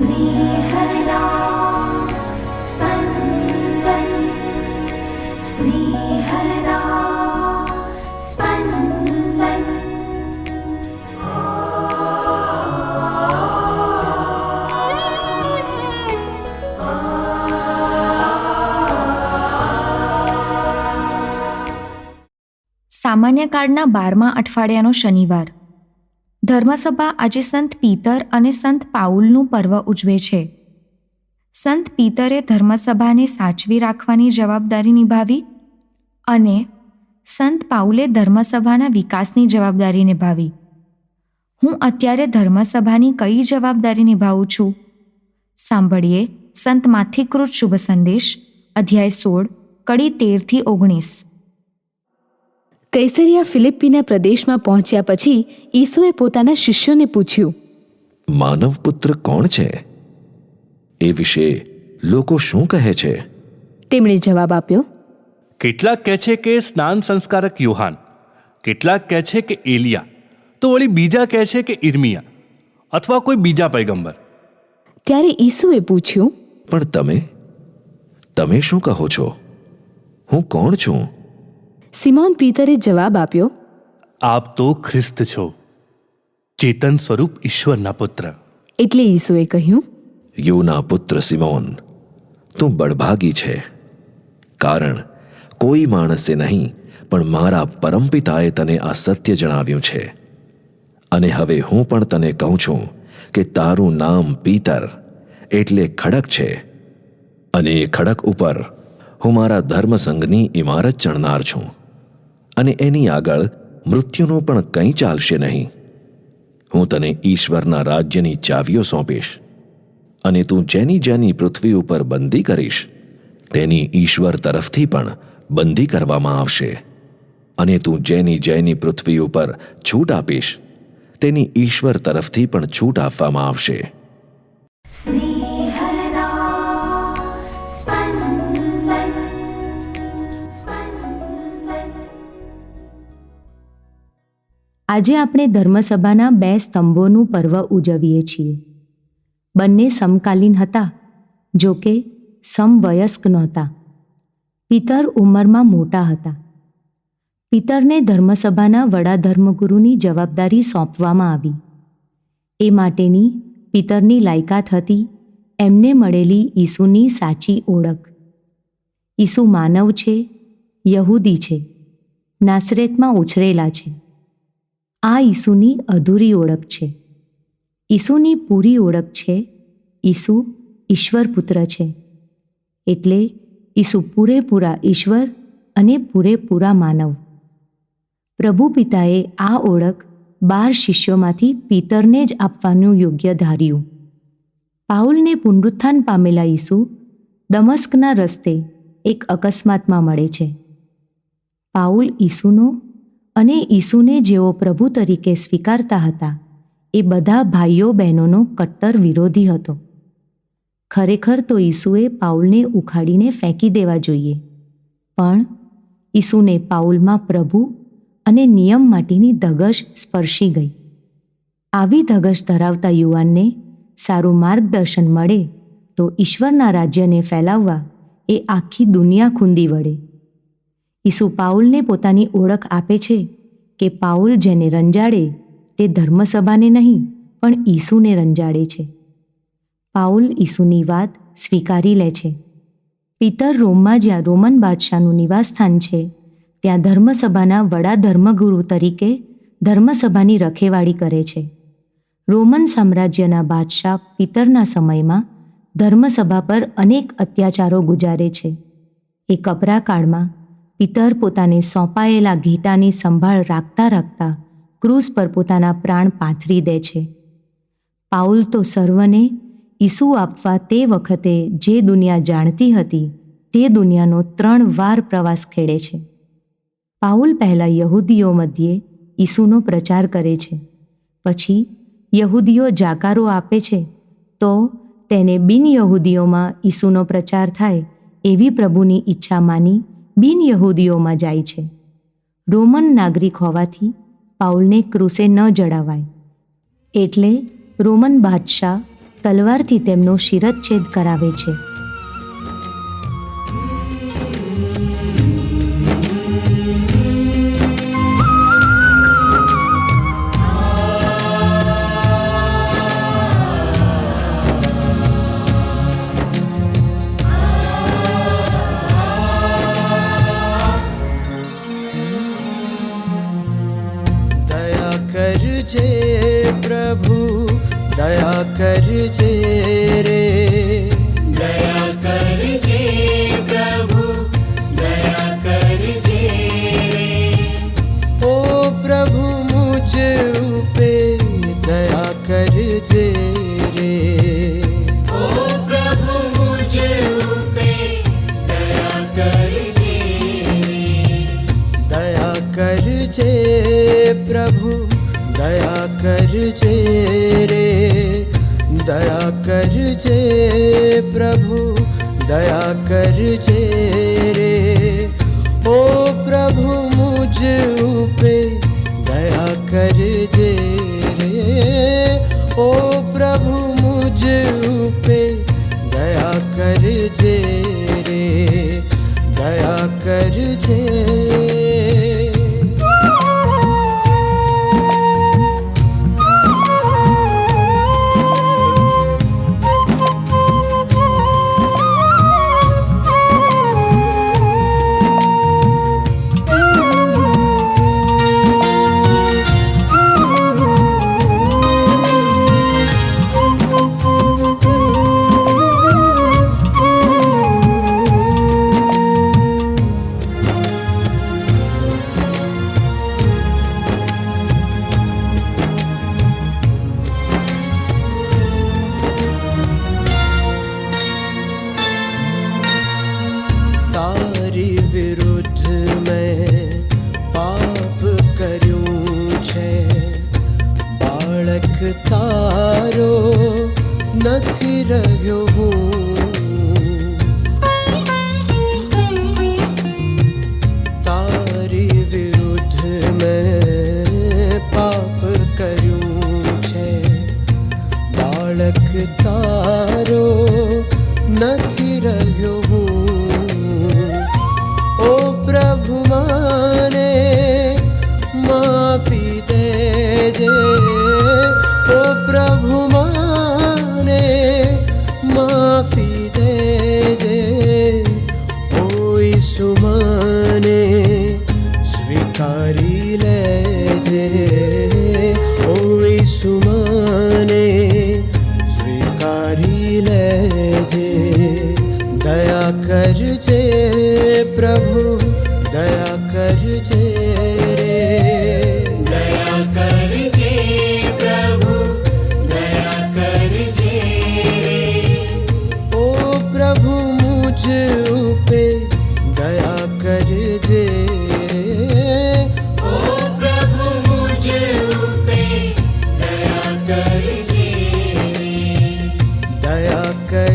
സ്നേഹനാ സ്പന്ദൻ സ്നേഹനാ സ്പന്ദൻ સામાન્ય કાર્ડના બારમા અઠવાડિયાનો શનિવાર ધર્મસભા આજે સંત પીતર અને સંત પાઉલનું પર્વ ઉજવે છે. સંત પીતરે ધર્મસભાને સાચવી રાખવાની જવાબદારી નિભાવી અને સંત પાઉલે ધર્મસભાના વિકાસની જવાબદારી નિભાવી. હું અત્યારે ધર્મસભાની કઈ જવાબદારી નિભાવું છું? સાંભળીએ સંત માથીકૃત શુભ સંદેશ, અધ્યાય સોળ, કડી તેરથી ઓગણીસ. કૈસરિયા ફિલિપ્પીના પ્રદેશમાં પહોંચ્યા પછી ઈસુએ પોતાના શિષ્યોને પૂછ્યું માનવ પુત્ર કોણ છે? એ વિશે લોકો શું કહે છે? તેમણે જવાબ આપ્યો કેટલાક કહે છે કે સ્નાન સંસ્કારક યુહાન કેટલાક કહે છે કે એલિયા તો વળી બીજા કહે છે કે ઇર્મિયા અથવા કોઈ બીજા પૈગંબર. ત્યારે ઈસુએ પૂછ્યું પણ તમે? તમે શું કહો છો? હું કોણ છું? સિમોન પીતરે જવાબ આપ્યો આપ તો ખ્રિસ્ત છો. ચેતન સ્વરૂપ ઈશ્વરના પુત્ર. એટલે ઈસુએ કહ્યું યુના પુત્ર સિમોન તું બળભાગી છે. કારણ કોઈ માણસે નહીં પણ મારા પરમપિતાએ તને આ સત્ય જણાવ્યું છે. અને હવે હું પણ તને કહું છું કે તારું નામ પીતર એટલે ખડક છે. અને એ ખડક ઉપર હું મારા ધર્મસંઘની ઇમારત ચણનાર છું. અને એની આગળ મૃત્યુનો પણ કંઈ ચાલશે નહીં. હું તને ઈશ્વરના રાજ્યની ચાવીઓ સોંપીશ અને તું જેની જેની પૃથ્વી ઉપર બંદી કરીશ, તેની ઈશ્વર તરફથી પણ બંદી કરવામાં આવશે. અને તું જેની જેની પૃથ્વી ઉપર છૂટ આપીશ, તેની ઈશ્વર તરફથી પણ છૂટ આપવામાં આવશે. સ્નેહ આજે આપણે ધર્મસભાના બે સ્તંભોનું પર્વ ઉજવીએ છીએ. બંને સમકાલીન હતા, જો કે સમવયસ્ક નહોતા. પિતર ઉંમરમાં મોટા હતા. પિતરને ધર્મસભાના વડા ધર્મગુરુની જવાબદારી સોંપવામાં આવી. એ માટેની પિતરની લાયકાત હતી એમને મળેલી ઈસુની સાચી ઓળખ. ઈસુ માનવ છે, યહૂદી છે, નાસરેતમાં ઉછરેલા છે. આ ઈસુની અધૂરી ઓળખ છે. ઈસુની પૂરી ઓળખ છે, ઈસુ ઈશ્વર પુત્ર છે. એટલે ઈસુ પૂરેપૂરા ઈશ્વર અને પૂરેપૂરા માનવ. પ્રભુ પિતાએ આ ઓળખ બાર શિષ્યોમાંથી પિતરને જ આપવાનું યોગ્ય ધાર્યું. પાઉલને પુનરુત્થાન પામેલા ઈસુ દમસ્કના રસ્તે એક અકસ્માતમાં મળે છે. પાઉલ ઈસુનો અને ઈસુને જેઓ પ્રભુ તરીકે સ્વીકારતા હતા, એ બધા ભાઈઓ બહેનોનો કટ્ટર વિરોધી હતો. ખરેખર તો ઈસુએ પાઉલને ઉખાડીને ફેંકી દેવા જોઈએ. પણ ઈસુને પાઉલમાં પ્રભુ અને નિયમ માટેની ધગશ સ્પર્શી ગઈ. આવી ધગશ ધરાવતા યુવાનને સારું માર્ગદર્શન મળે તો ઈશ્વરના રાજ્યને ફેલાવવા એ આખી દુનિયા ખૂંદી વળે. ઈસુ પાઉલને પોતાની ઓળખ આપે છે કે પાઉલ જેને રંજાડે તે ધર્મસભાને નહીં, પણ ઈસુને રંજાડે છે. પાઉલ ઈસુની વાત સ્વીકારી લે છે. પિતર રોમમાં જ્યાં રોમન બાદશાહનું નિવાસસ્થાન છે, ત્યાં ધર્મસભાના વડા ધર્મગુરુ તરીકે ધર્મસભાની રખેવાળી કરે છે. રોમન સામ્રાજ્યના બાદશાહ પિતરના સમયમાં ધર્મસભા પર અનેક અત્યાચારો ગુજારે છે. એ કપરા કાળમાં પિતર પોતાને સોંપાયેલા ઘેટાની સંભાળ રાખતા રાખતા ક્રૂઝ પર પોતાના પ્રાણ પાથરી દે છે. પાઉલ તો સર્વને ઈસુ આપવા તે વખતે જે દુનિયા જાણતી હતી, તે દુનિયાનો ત્રણ વાર પ્રવાસ ખેડે છે. પાઉલ પહેલાં યહૂદીઓ મધ્યે ઈસુનો પ્રચાર કરે છે. પછી યહૂદીઓ જાકારો આપે છે, તો તેને બિન યહૂદીઓમાં ઈસુનો પ્રચાર થાય એવી પ્રભુની ઈચ્છા માની બિન યહૂદીઓમાં જાય છે. રોમન નાગરિક હોવાથી પાઉલને ક્રૂસે ન જડાવાય. એટલે રોમન બાદશાહ તલવારથી તેમનો શિરચ્છેદ કરાવે છે. દયા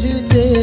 世界。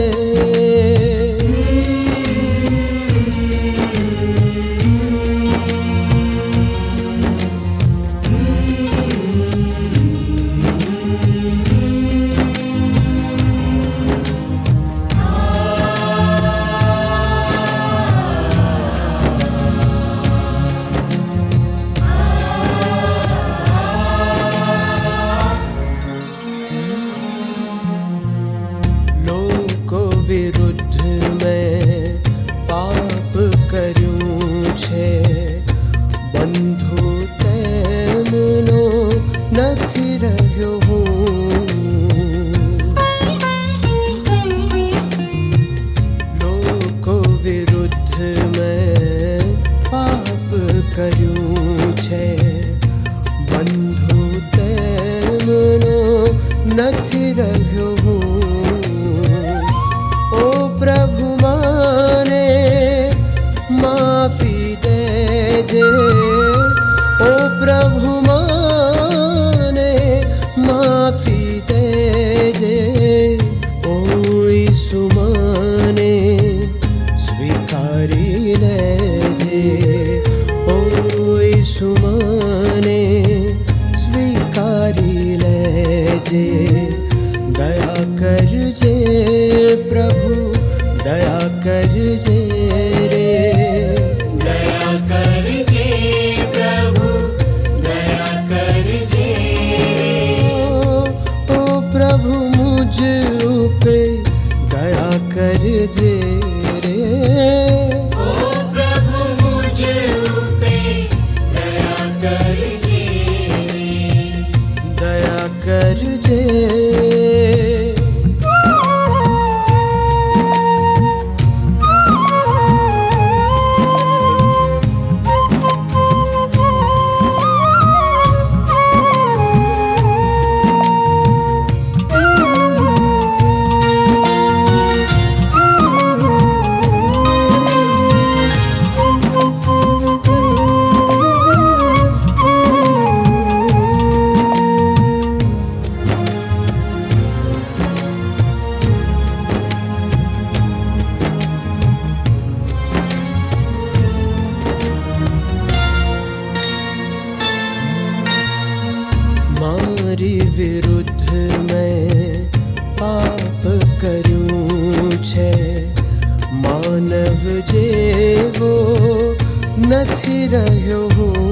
न थिरयो हो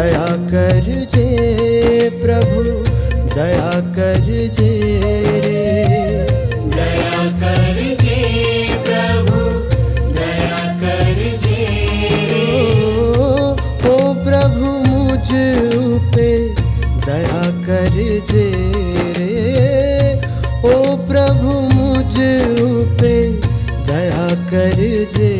દયા કરજે પ્રભુ દયા કરજે રે. દયા કરજે પ્રભુ દયા કરજે ઓ પ્રભુ મુજ પે દયા કરજે રે. ઓ પ્રભુ મુજ પે દયા કરજે